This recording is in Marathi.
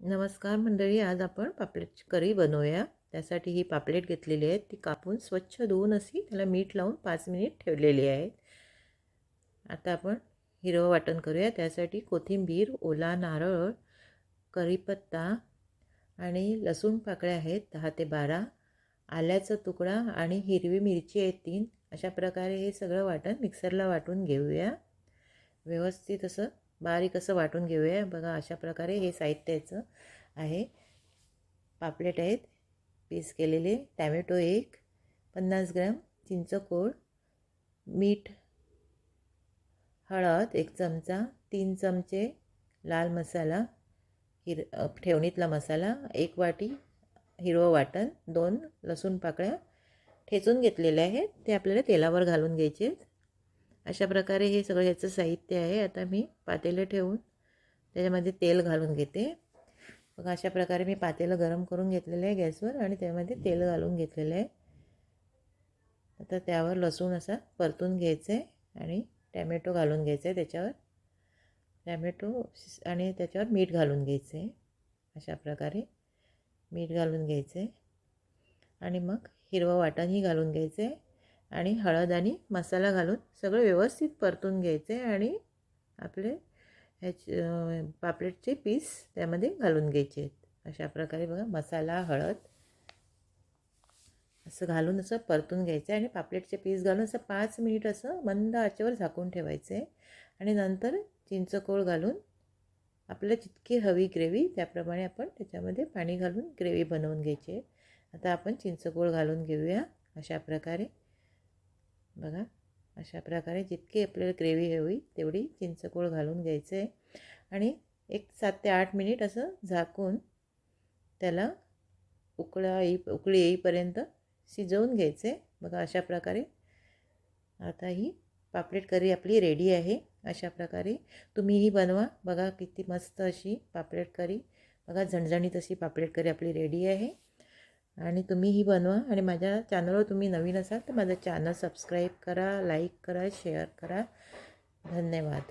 नमस्कार मंडळी आज आपण पापलेटची करी बनवूया. त्यासाठी ही पापलेट घेतलेली आहे. ती कापून स्वच्छ धुवून अशी त्याला मीठ लावून पाच मिनिट ठेवलेली आहेत आता आपण हिरवं वाटण करूया. त्यासाठी कोथिंबीर ओला नारळ कढीपत्ता आणि लसूण पाकळ्या आहेत दहा ते बारा. आल्याचा तुकडा आणि हिरवी मिरची आहे तीन. अशा प्रकारे हे सगळं वाटण मिक्सरला वाटून घेऊया. व्यवस्थित असं बारीक असं वाटून घेऊया. बघा अशा प्रकारे हे साहित्याचं आहे. पापलेट आहेत. पीस केलेले. टॅमॅटो एक पन्नास ग्रॅम चिंचकोळ मीठ हळद एक चमचा तीन चमचे लाल मसाला हिर ठेवणीतला मसाला एक वाटी हिरवं वाटण दोन लसूण पाकळ्या ठेचून घेतलेल्या आहेत. ते आपल्याला तेलावर घालून घ्यायचे आहेत. अशा प्रकारे हे सगळं ह्याचं साहित्य आहे. आता मी पातेलं ठेवून त्याच्यामध्ये तेल घालून घेते. मग अशा प्रकारे मी पातेलं गरम करून घेतलेलं आहे गॅसवर आणि त्यामध्ये तेल घालून घेतलेलं आहे. आता त्यावर लसूण असा परतून घ्यायचं आहे आणि टॅमॅटो घालून घ्यायचं आहे त्याच्यावर. टॅमॅटो आणि त्याच्यावर मीठ घालून घ्यायचं. आहे अशा प्रकारे मीठ घालून घ्यायचं. आहे आणि मग हिरवं वाटणही घालून घ्यायचं. आहे आणि हळद आणि मसाला घालून सगळं व्यवस्थित परतून घ्यायचे आणि आपले ह्याचे पापलेटचे पीस त्यामध्ये घालून घ्यायचे आहेत. अशा प्रकारे बघा मसाला हळद असं घालून असं परतून घ्यायचं आहे आणि पापलेटचे पीस घालून असं पाच मिनिट असं मंद आचेवर झाकून ठेवायचं. आहे आणि नंतर चिंचकोळ घालून आपल्याला जितकी हवी ग्रेव्ही त्याप्रमाणे आपण त्याच्यामध्ये पाणी घालून ग्रेव्ही बनवून घ्यायची आहे. आता आपण चिंचकोळ घालून घेऊया. अशा प्रकारे बघा अशा प्रकारे जितकी आपल्याला ग्रेव्ही हवी तेवढी चिंचकोळ घालून घ्यायचं आहे. आणि एक सात ते आठ मिनिट असं झाकून त्याला उकळा येई उकळी येईपर्यंत शिजवून घ्यायचं आहे. बघा अशा प्रकारे. आता ही पापलेट करी आपली रेडी आहे. अशा प्रकारे तुम्हीही बनवा. बघा किती मस्त अशी पापलेट करी. बघा झणझणीत अशी पापलेट करी आपली रेडी आहे. आणि तुम्हीही बनवा आणि माझ्या चॅनलवर तुम्ही नवीन असाल तर माझं चॅनल सबस्क्राईब करा लाईक करा शेअर करा. धन्यवाद.